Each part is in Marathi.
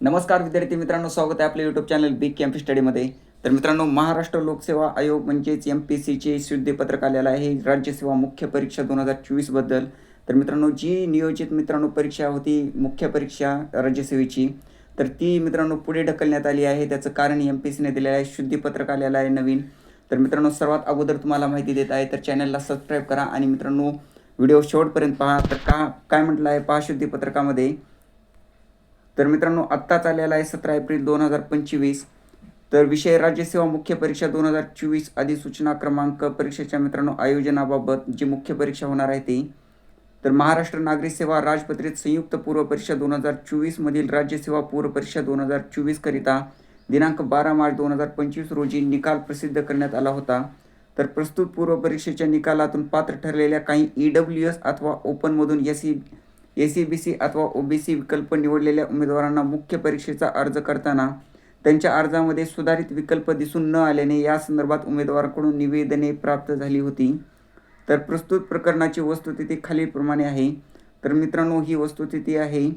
नमस्कार विद्यार्थी मित्रांनो स्वागत आहे आपल्या यूट्यूब चॅनल बिग कॅम्प स्टडीमध्ये तर मित्रांनो महाराष्ट्र लोकसेवा आयोग म्हणजेच एम पी सीचे शुद्धीपत्रक आलेलं आहे. राज्यसेवा मुख्य परीक्षा दोन हजार चोवीसबद्दल तर मित्रांनो जी नियोजित मित्रांनो परीक्षा होती मुख्य परीक्षा राज्यसेवेची तर ती मित्रांनो पुढे ढकलण्यात आली आहे. त्याचं कारण एम पी सीने दिलेलं आहे शुद्धीपत्रक आलेलं आहे नवीन. तर मित्रांनो सर्वात अगोदर तुम्हाला माहिती देत आहे तर चॅनलला सबस्क्राईब करा आणि मित्रांनो व्हिडिओ शेवटपर्यंत पहा. तर का काय म्हटलं आहे? पहा शुद्धीपत्रकामध्ये तर मित्रांनो आत्ताच आलेला आहे सतरा एप्रिल दोन हजार पंचवीस. तर विषय राज्यसेवा मुख्य परीक्षा दोन हजार चोवीस अधिसूचना क्रमांक परीक्षेच्या मित्रांनो आयोजनाबाबत जी मुख्य परीक्षा होणार आहे ती तर महाराष्ट्र नागरिक सेवा राजपत्रित संयुक्त पूर्व परीक्षा दोन हजार चोवीसमधील राज्यसेवा पूर्व परीक्षा दोन हजार चोवीसकरिता दिनांक बारा मार्च दोन हजार पंचवीस रोजी निकाल प्रसिद्ध करण्यात आला होता. तर प्रस्तुत पूर्व परीक्षेच्या निकालातून पात्र ठरलेल्या काही ई डब्ल्यू एस अथवा ओपनमधून S C A C B C अथवा ओ बी सी विकल्प निवडलेल्या उमेदवारांना मुख्य परीक्षेचा अर्ज करताना त्यांच्या अर्जामध्ये सुधारित विकल्प दिसून न आल्याने या संदर्भात उमेदवाराकडून निवेदने प्राप्त झाली होती. तर प्रस्तुत प्रकरणाची वस्तुस्थिती खालीलप्रमाणे आहे. तर मित्रांनो ही वस्तुस्थिती आहे.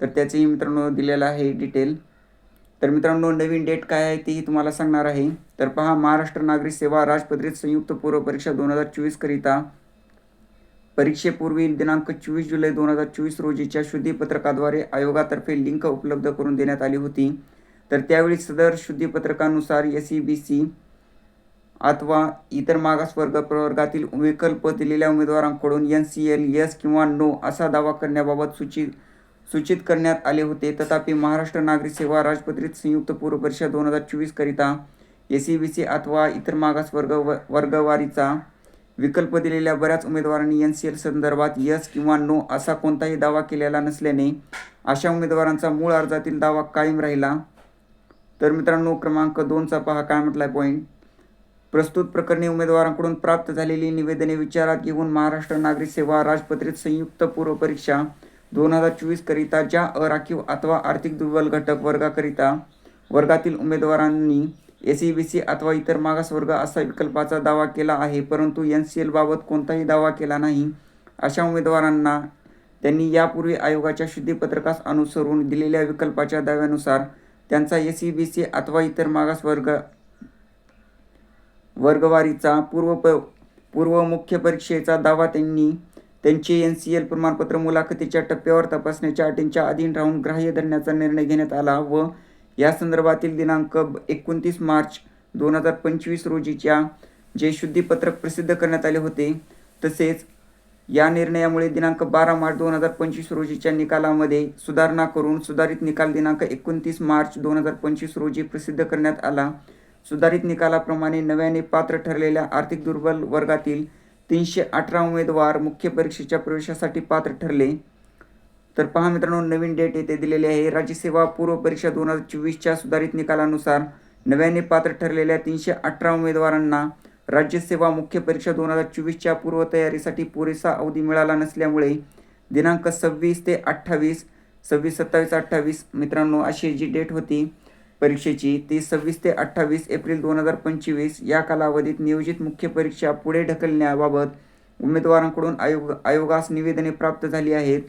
तर त्याचेही मित्रांनो दिलेलं आहे डिटेल. तर मित्रांनो नवीन डेट काय आहे तेही तुम्हाला सांगणार आहे. तर पहा महाराष्ट्र नागरिक सेवा राजपत्रित संयुक्त पूर्व परीक्षा दोन हजार चोवीसकरिता परीक्षेपूर्वी दिनांक चोवीस जुलै दोन हजार चोवीस रोजीच्या शुद्धीपत्रकाद्वारे आयोगातर्फे लिंक उपलब्ध करून देण्यात आली होती. तर त्यावेळी सदर शुद्धीपत्रकानुसार एस सी बी सी अथवा इतर मागासवर्ग प्रवर्गातील विकल्प दिलेल्या उमेदवारांकडून एन सी एल यस किंवा नो असा दावा करण्याबाबत सूचित सूचित करण्यात आले होते. तथापि महाराष्ट्र नागरिक सेवा राजपत्रित संयुक्त पूर्व परीक्षा दोन हजार चोवीसकरिता एस सी बी सी अथवा इतर मागासवर्ग व वर्गवारीचा विकल्प दिलेल्या बऱ्याच उमेदवारांनी एन सी एल संदर्भात यस किंवा नो असा कोणताही दावा केलेला नसल्याने अशा उमेदवारांचा मूळ अर्जातील दावा कायम राहिला. तर मित्रांनो क्रमांक दोनचा पहा काय म्हटलाय पॉईंट प्रस्तुत प्रकरणी उमेदवारांकडून प्राप्त झालेली निवेदने विचारात घेऊन महाराष्ट्र नागरिक सेवा राजपत्रित संयुक्त पूर्व परीक्षा दोन हजार चोवीसकरिता ज्या अराखीव अथवा आर्थिक दुर्बल घटक वर्गाकरिता वर्गातील उमेदवारांनी ए बी सी अथवा इतर मागासवर्ग असा विकल्पाचा दावा केला आहे परंतु एन सी एलबाबत कोणताही दावा केला नाही. अशा उमेदवारांना त्यांनी यापूर्वी आयोगाच्या शुद्धीपत्रकास अनुसरून दिलेल्या विकल्पाच्या दाव्यानुसार त्यांचा ए सी बी सी अथवा इतर मागासवर्ग वर्गवारीचा पूर्व प पूर्व मुख्य परीक्षेचा दावा त्यांनी त्यांचे एन सी एल प्रमाणपत्र मुलाखतीच्या टप्प्यावर तपासण्याच्या अटींच्या अधीन राहून ग्राह्य धरण्याचा निर्णय घेण्यात आला व या संदर्भातील दिनांक एकोणतीस मार्च दोन हजार पंचवीस रोजीच्या जे शुद्धीपत्रक प्रसिद्ध करण्यात आले होते तसेच या निर्णयामुळे दिनांक बारा मार्च दोन हजार पंचवीस रोजीच्या निकालामध्ये सुधारणा करून सुधारित निकाल दिनांक एकोणतीस मार्च दोन हजार पंचवीस रोजी प्रसिद्ध करण्यात आला. सुधारित निकालाप्रमाणे नव्याने पात्र ठरलेल्या आर्थिक दुर्बल वर्गातील तीनशे अठरा उमेदवार मुख्य परीक्षेच्या प्रवेशासाठी पात्र ठरले. तर पहा मित्रांनो नवीन डेट येथे दिलेली आहे. राज्यसेवा पूर्व परीक्षा दोन हजार चोवीसच्या सुधारित निकालानुसार नव्याने पात्र ठरलेल्या तीनशे अठरा उमेदवारांना राज्यसेवा मुख्य परीक्षा दोन हजार चोवीसच्या पूर्वतयारीसाठी पुरेसा अवधी मिळाला नसल्यामुळे दिनांक सव्वीस ते अठ्ठावीस सव्वीस सत्तावीस अठ्ठावीस मित्रांनो अशी जी डेट होती परीक्षेची ती सव्वीस ते अठ्ठावीस एप्रिल दोन हजार पंचवीस या कालावधीत नियोजित मुख्य परीक्षा पुढे ढकलण्याबाबत उमेदवारांकडून आयोग आयोगास निवेदने प्राप्त झाली आहेत.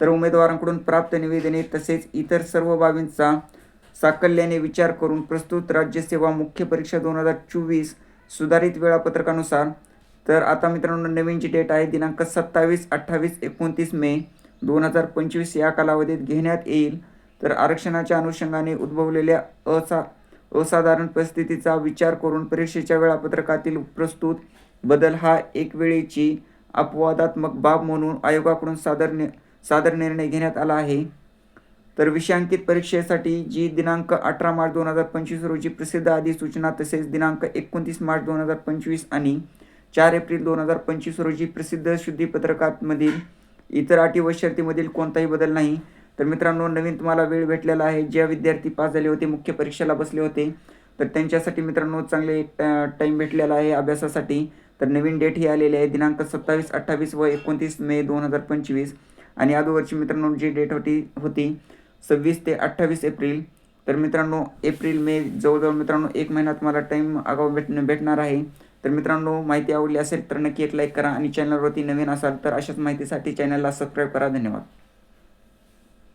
तर उमेदवारांकडून प्राप्त निवेदने तसेच इतर सर्व बाबींचा साकल्याने विचार करून प्रस्तुत राज्यसेवा मुख्य परीक्षा दोन हजार चोवीस सुधारित वेळापत्रकानुसार. तर आता मित्रांनो नवीन जी डेट आहे दिनांक सत्तावीस अठ्ठावीस एकोणतीस मे दोन हजार पंचवीस या कालावधीत घेण्यात येईल. तर आरक्षणाच्या अनुषंगाने उद्भवलेल्या असा असाधारण परिस्थितीचा विचार करून परीक्षेच्या वेळापत्रकातील प्रस्तुत बदल हा एक वेळेची अपवादात्मक बाब म्हणून आयोगाकडून सादर सादर निर्णय घेण्यात आला आहे. तर विषयांकित परीक्षेसाठी जी दिनांक अठरा मार्च दोन हजार पंचवीस रोजी प्रसिद्ध अधिसूचना तसेच दिनांक एकोणतीस मार्च दोन हजार पंचवीस आणि चार एप्रिल दोन हजार पंचवीस रोजी प्रसिद्ध शुद्धीपत्रकामधील इतर अटी व शर्तीमधील कोणताही बदल नाही. तर मित्रांनो नवीन तुम्हाला वेळ भेटलेला आहे. ज्या विद्यार्थी पास झाले होते मुख्य परीक्षेला बसले होते तर त्यांच्यासाठी मित्रांनो चांगले टाईम भेटलेला आहे अभ्यासासाठी. तर नवीन डेट ही आलेली आहे दिनांक सत्तावीस अठ्ठावीस व एकोणतीस मे दोन हजार पंचवीस. आणि अगोदरची मित्रांनो जी डेट होती होती सव्वीस ते अठ्ठावीस एप्रिल. तर मित्रांनो एप्रिल मे जवळजवळ मित्रांनो एक महिना तुम्हाला टाईम आगाऊ भेट भेटणार आहे. तर मित्रांनो माहिती आवडली असेल तर नक्की एक लाईक करा आणि चॅनलवरती नवीन असाल तर अशाच माहितीसाठी चॅनलला सबस्क्राईब करा. धन्यवाद.